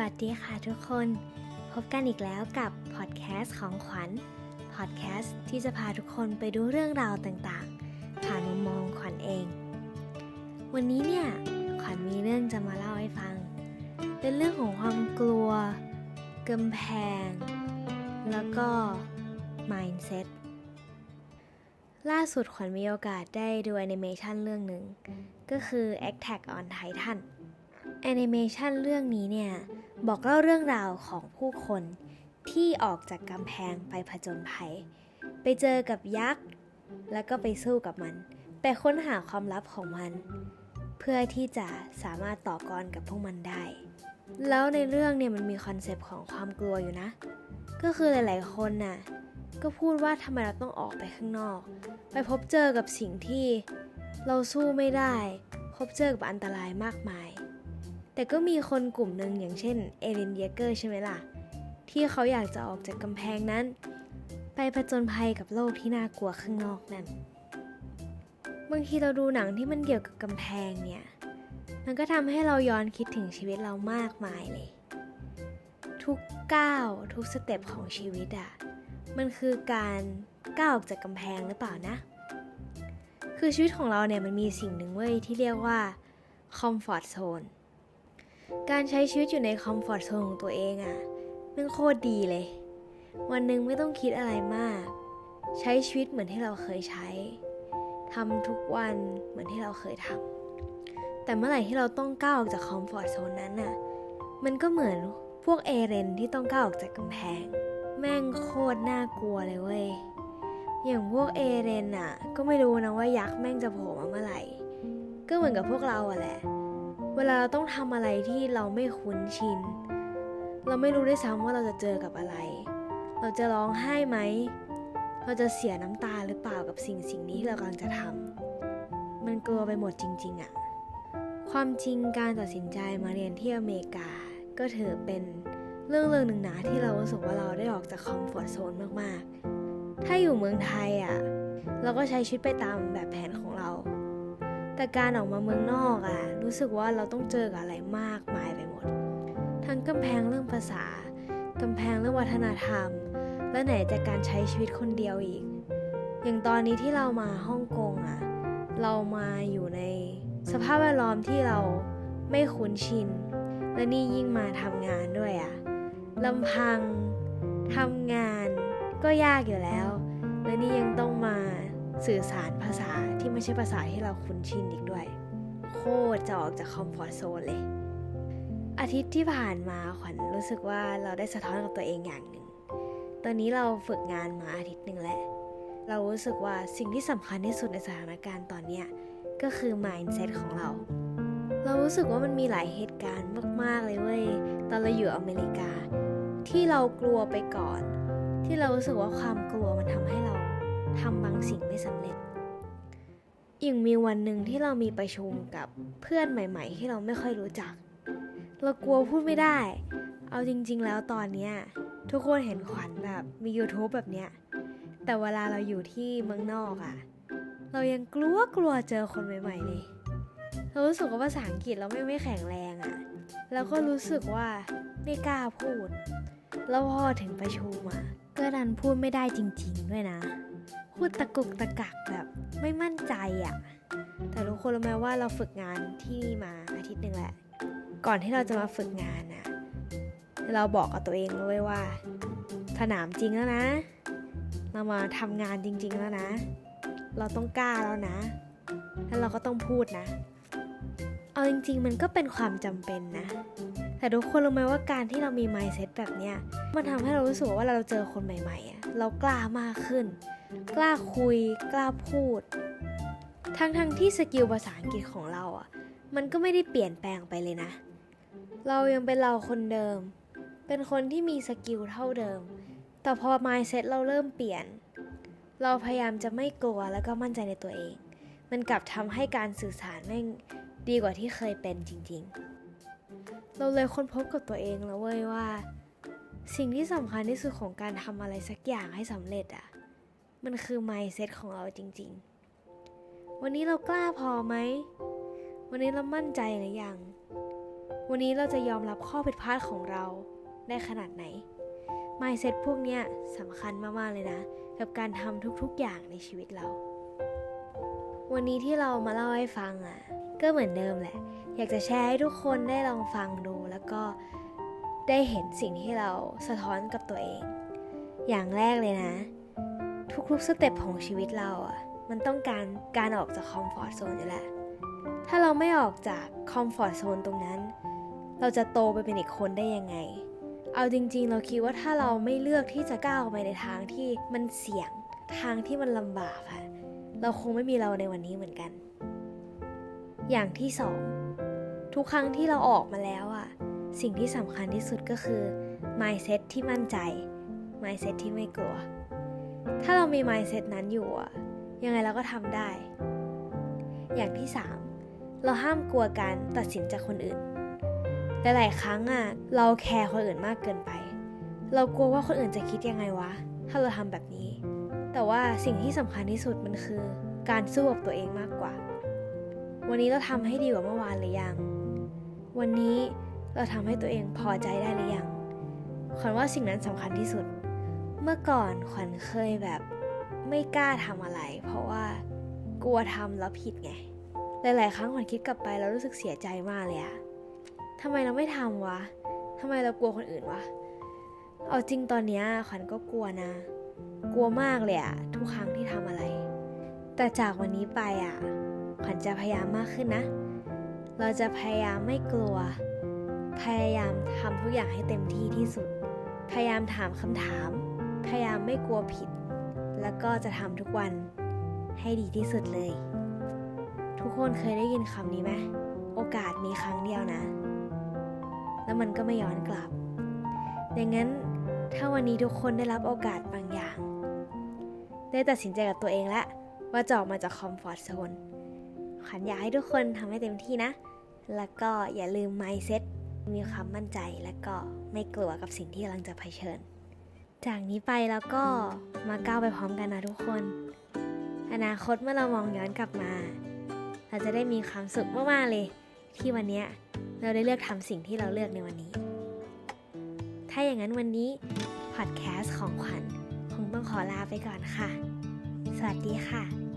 วัสดีค่ะทุกคน พบกันอีกแล้วกับพอดแคสต์ของขวัญพอดแคสต์ที่จะพาทุกคนไปดูเรื่องราวต่างๆ ผ่านมุมมองขวัญเอง วันนี้เนี่ยขวัญมีเรื่องจะมาเล่าให้ฟัง เป็นเรื่องของความกลัวกำแพง แล้วก็ mindset ล่าสุดขวัญมีโอกาสได้ดูแอนิเมชันเรื่องหนึ่ง ก็คือ Attack on Titan แอนิเมชันเรื่องนี้เนี่ย บอกเล่าเรื่องราวของผู้คนที่ออกจากกำแพงไปผจญภัย ไปเจอกับยักษ์ แล้วก็ไปสู้กับมัน ไปค้นหาความลับของมัน เพื่อที่จะสามารถต่อกรกับพวกมันได้ แล้วในเรื่องเนี่ยมันมีคอนเซปต์ของความกลัวอยู่นะ ก็คือหลาย ๆ คนน่ะก็พูดว่าทำไมเราต้องออกไปข้างนอก ไปพบเจอกับสิ่งที่เราสู้ไม่ได้ พบเจอกับอันตรายมากมาย แต่ก็มีคนกลุ่มหนึ่งอย่างเช่นเอเลนเยเกอร์ใช่ไหมล่ะ ที่เขาอยากจะออกจากกำแพงนั้น ไปผจญภัยกับโลกที่น่ากลัวข้างนอกนั่น บางทีเราดูหนังที่มันเกี่ยวกับกำแพงเนี่ย มันก็ทำให้เราย้อนคิดถึงชีวิตเรามากมายเลย ทุกก้าวทุกสเต็ปของชีวิตอะมันคือการก้าวออกจากกำแพงหรือเปล่านะ คือชีวิตของเราเนี่ยมันมีสิ่งหนึ่งเว้ยที่เรียกว่าคอมฟอร์ z โซน การใช้ชีวิตอยู่ในคอมฟอร์ z โซนของตัวเองอะ่ะมันโคตรดีเลย วันหนึ่งไม่ต้องคิดอะไรมาก ใช้ชีวิตเหมือนที่เราเคยใช้ทำทุกวันเหมือนที่เราเคยทำแต่เมื่อไหร่ที่เราต้องก้าวออกจากคอมฟอร์ z โซนนั้นน่ะมันก็เหมือนพวกเอเรนที่ต้องก้าวออกจากกำแพง แม่งโคตรน่ากลัวเลยเว้ยอย่างพวกเอเรนอะก็ไม่รู้นะว่ายักษ์แม่งจะโผล่มาเมื่อไหร่ ก็เหมือนกับพวกเราอะแหละ เวลาเราต้องทำอะไรที่เราไม่คุ้นชิน เราไม่รู้ด้วยซ้ำว่าเราจะเจอกับอะไร เราจะร้องไห้ไหม เราจะเสียน้ำตาหรือเปล่ากับสิ่งสิ่งนี้ที่เรากำลังจะทำมันกลัวไปหมดจริง ๆอะความจริงการตัดสินใจมาเรียนที่อเมริกา ก็ถือเป็นเรื่องเรื่องหนึ่งนะที่เรารู้สึกว่าเราได้ออกจากคอมฟอร์ทโซนมากๆ ถ้าอยู่เมืองไทยอะ่ะ เราก็ใช้ชีวิตไปตามแบบแผนของ แต่การออกมาเมืองนอกอะรู้สึกว่าเราต้องเจอกับอะไรมากมายไปหมด ทั้งกำแพงเรื่องภาษากำแพงเรื่องวัฒนธรรม และไหนจากการใช้ชีวิตคนเดียวอีก อย่างตอนนี้ที่เรามาฮ่องกงอะเรามาอยู่ในสภาพแวดล้อมที่เราไม่คุ้นชิน และนี่ยิ่งมาทำงานด้วยอะลำพังทำงานก็ยากอยู่แล้ว และนี่ยังต้องมา สื่อสารภาษาที่ไม่ใช่ภาษาที่เราคุ้นชินอีกด้วย โคตรจะออกจากคอมฟอร์ทโซนเลย อาทิตย์ที่ผ่านมาขวัญรู้สึกว่าเราได้สะท้อนกับตัวเองอย่างหนึ่ง ตอนนี้เราฝึกงานมาอาทิตย์หนึ่งแล้วเรารู้สึกว่าสิ่งที่สำคัญที่สุดในสถานการณ์ตอนนี้ก็คือ mindset ของเรา เรารู้สึกว่ามันมีหลายเหตุการณ์มาก ๆ เลยเว้ย ตอนเราอยู่อเมริกา ที่เรากลัวไปก่อน ที่เรารู้สึกว่าความกลัวมันทำให้เรา ทำบางสิ่งไม่สำเร็จอย่างมีวันหนึ่งที่เรามีประชุมกับเพื่อนใหม่ ๆ ที่เราไม่ค่อยรู้จัก เรากลัวพูดไม่ได้ เอาจริง ๆ แล้วตอนเนี้ยทุกคนเห็นขวัญแบบมี YouTube แบบเนี้ย แต่เวลาเราอยู่ที่เมืองนอกอะเรายังกลัวกลัวเจอคนใหม่ ๆ เลย เรารู้สึกว่าภาษาอังกฤษเราไม่ไม่แข็งแรงอะแล้วก็รู้สึกว่าไม่กล้าพูด แล้วพอถึงประชุมอะก็ดันพูดไม่ได้จริง ๆ ด้วยนะ พูดตะกุกตะกักแบบไม่มั่นใจอะแต่ทุกคนรู้ไหมว่าเราฝึกงานที่นี่มาอาทิตย์หนึ่งแหละ ก่อนที่เราจะมาฝึกงานนะเราบอกกับตัวเองเลยว่า สนามจริงแล้วนะ เรามาทำงานจริง ๆแล้วนะ เราต้องกล้าแล้วนะ แล้วเราก็ต้องพูดนะ เอาจริง ๆ มันก็เป็นความจำเป็นนะแต่ทุกคนรู้ไหมว่าการที่เรามี mindset แบบเนี้ยมันทำให้เรารู้สึกว่าเราเจอคนใหม่ๆอะเรากล้ามากขึ้น กล้าคุย กล้าพูด ทั้งๆทที่สกิลภาษาอังกฤษของเราอะมันก็ไม่ได้เปลี่ยนแปลงไปเลยนะ เรายังเป็นเราคนเดิม เป็นคนที่มีสกิลเท่าเดิม แต่พอ mindset เราเริ่มเปลี่ยน เราพยายามจะไม่กลัวแล้วก็มั่นใจในตัวเอง มันกลับทำให้การสื่อสารแม่งดีกว่าที่เคยเป็นจริง ๆ เราเลยค้นพบกับตัวเองแล้วเว้ยว่า สิ่งที่สำคัญที่สุดของการทำอะไรสักอย่างให้สำเร็จอะ มันคือ mindset ของเราจริง ๆ วันนี้เรากล้าพอไหม วันนี้เรามั่นใจหรือยัง วันนี้เราจะยอมรับข้อผิดพลาดของเราได้ขนาดไหน mindset พวกเนี้ยสำคัญมากๆเลยนะ กับการทำทุกๆอย่างในชีวิตเรา วันนี้ที่เรามาเล่าให้ฟังอะ ก็เหมือนเดิมแหละ อยากจะแชร์ให้ทุกคนได้ลองฟังดูแล้วก็ได้เห็นสิ่งที่เราสะท้อนกับตัวเอง อย่างแรกเลยนะ ทุกๆสเต็ปของชีวิตเราอะมันต้องการการออกจากคอมฟอร์ทโซนอยู่แหละ ถ้าเราไม่ออกจากคอมฟอร์ทโซนตรงนั้น เราจะโตไปเป็นอีกคนได้ยังไง เอาจริงๆ เราคิดว่าถ้าเราไม่เลือกที่จะก้าวไปในทางที่มันเสี่ยงทางที่มันลำบากอะเราคงไม่มีเราในวันนี้เหมือนกัน อย่างที่สองทุกครั้งที่เราออกมาแล้วอะสิ่งที่สำคัญที่สุดก็คือ mindset ที่มั่นใจ mindset ที่ไม่กลัว ถ้าเรามี mindset นั้นอยู่อะยังไงเราก็ทำได้ อย่างที่สามเราห้ามกลัวการตัดสินจากคนอื่น หลายๆครั้งอะเราแคร์คนอื่นมากเกินไป เรากลัวว่าคนอื่นจะคิดยังไงวะ ถ้าเราทำแบบนี้ แต่ว่าสิ่งที่สำคัญที่สุดมันคือ การสู้กับตัวเองมากกว่า วันนี้เราทำให้ดีกว่าเมื่อวานหรือยัง วันนี้เราทำให้ตัวเองพอใจได้หรือยังขวัญว่าสิ่งนั้นสำคัญที่สุด เมื่อก่อนขวัญเคยแบบไม่กล้าทำอะไร เพราะว่ากลัวทำแล้วผิดไง หลาย ๆ ครั้งขวัญคิดกลับไปแล้วรู้สึกเสียใจมากเลยอะทำไมเราไม่ทำวะทำไมเรากลัวคนอื่นวะ เอาจริงตอนเนี้ยขวัญก็กลัวนะ กลัวมากเลยอะทุกครั้งที่ทำอะไร แต่จากวันนี้ไปอะขวัญจะพยายามมากขึ้นนะ เราจะพยายามไม่กลัว พยายามทำทุกอย่างให้เต็มที่ที่สุด พยายามถามคำถาม พยายามไม่กลัวผิด แล้วก็จะทำทุกวันให้ดีที่สุดเลย ทุกคนเคยได้ยินคำนี้ไหมโอกาสมีครั้งเดียวนะ แล้วมันก็ไม่ย้อนกลับ ดังนั้นถ้าวันนี้ทุกคนได้รับโอกาสบางอย่าง ได้ตัดสินใจกับตัวเองแล้วว่าจะออกมาจากคอมฟอร์ทโซนขันอยากให้ทุกคนทำให้เต็มที่นะ แล้วก็อย่าลืม mindset มีความมั่นใจและก็ไม่กลัวกับสิ่งที่กำลังจะเผชิญ จากนี้ไปแล้วก็มาก้าวไปพร้อมกันนะทุกคน อนาคตเมื่อเรามองย้อนกลับมา เราจะได้มีความสุขมากๆเลย ที่วันนี้เราได้เลือกทำสิ่งที่เราเลือกในวันนี้ ถ้าอย่างนั้นวันนี้พอดแคสต์ของขวัญคงต้องขอลาไปก่อนค่ะ สวัสดีค่ะ